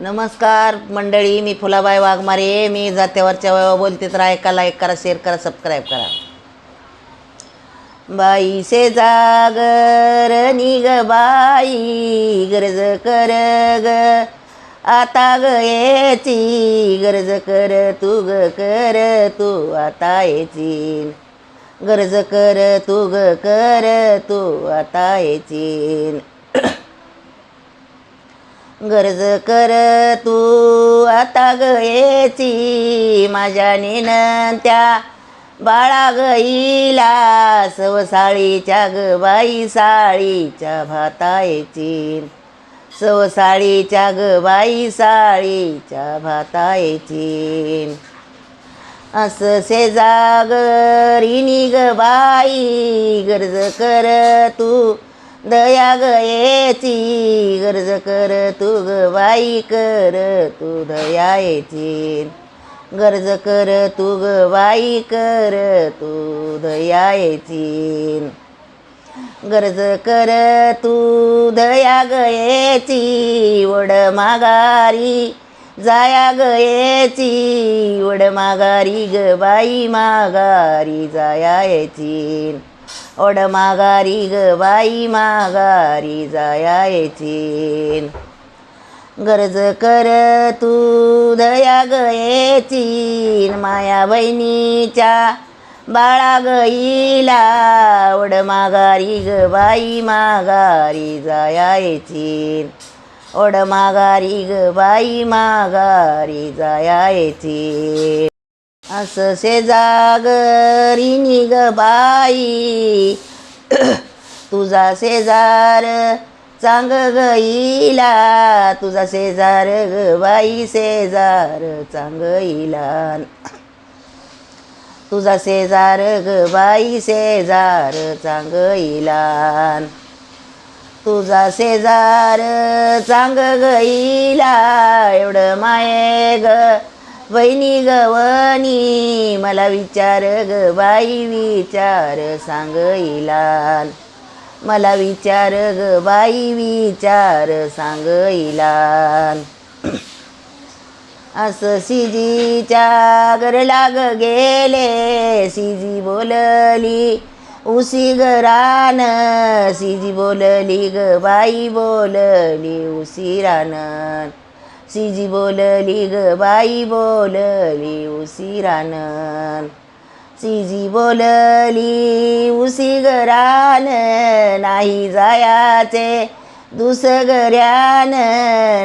नमस्कार मंडळी मी फुलाबाई वाघमारे. मी जात्यावरच्या वया बोलते तर ऐका लाईक करा शेअर करा सबस्क्राईब करा. बाईसे जागर निग बाई गरज कर ग. आता ग याची गरज कर तू ग कर तू आता येची गरज कर तू ग कर तू आता येची गरज कर तू आता गयेची. माझ्या निनंत्या बाळा गईला सवसाळीच्या ग बाई साळीच्या भातायची. सवसाळीच्या ग बाई साळीच्या भातायची. असं से नि ग बाई गरज कर तू दया गयेची गरज कर तू ग बाई कर तू दया येची गरज कर तू ग बाई कर तू दया येची गरज कर तू दया गयेची वड माघारी. जाया गयेची येची वड माघारी ग बाई माघारी जाया येची ओढ माघारी ग बाई माघारी जाया येची गरज कर तू दया गयेची माया बहिणीच्या बाळा गईला ओढ माघारी ग बाई माघारी जाया येची ओढ माघारी ग बाई माघारी जाया असं से जागरिनी ग बाई तुझा शेजार चांग गईला तुझा शेजार ग बाई शेजार चांगईला तुझा शेजार ग बाई शेजार चांगईला तुझा शेजार चांग गईला एवढं माये ग. बहिणी गवनी मला विचार ग बाई विचार सांगईला मला विचार ग बाई विचार सांगईला असं सिजीच्या घर लाग गेले सिजी बोलली उसी रान सिजी बोलली ग बाई बोलली उशी रानन. सिजी बोलली ग बाई बोलली उसी रानन. सिजी बोलली उसी रान नाही जायाचे दुसऱ्यान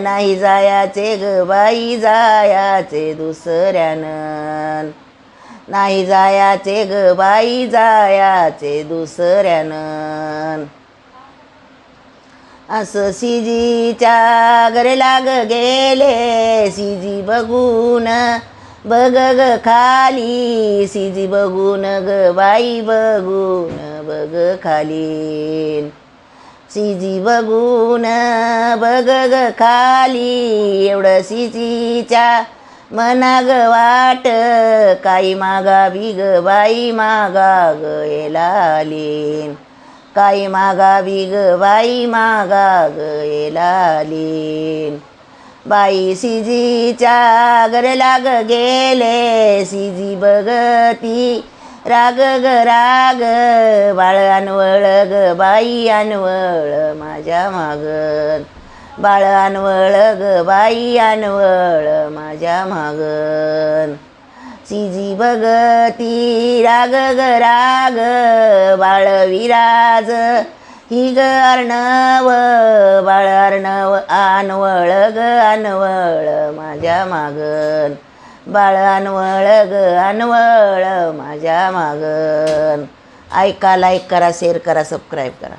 नाही जायाचे ग बाई जायाचे दुसऱ्यानं नाही जायाचे ग बाई जायाचे दुसऱ्यानं. असं शिजीच्या घर लाग गेले शिजी बघून बघ ग खाली शिजी बघून ग बाई बघून बघ खाली. सिजी बघून बघ ग खाली एवढं शिजीच्या मना ग वाट काही मागा बिग बाई मागा ग येलालीन काही मागा बिग बाई मागा ग बाई सिजीच्या गर लाग गेले सिजी बगती राग ग राग बाळ अनवळ ग बाई अनवळ माझ्या मागन बाळ अनवळ ग बाई अनवळ माझ्या मागन सिजी भगती राग ग राग बाळ विराज. ही ग अर्णव बाळ अर्णव अनवळ ग अनवळ माझ्या मागन बाळ अनवळ ग अनवळ माझ्या मागन ऐका लाईक करा शेअर करा सबस्क्राईब करा.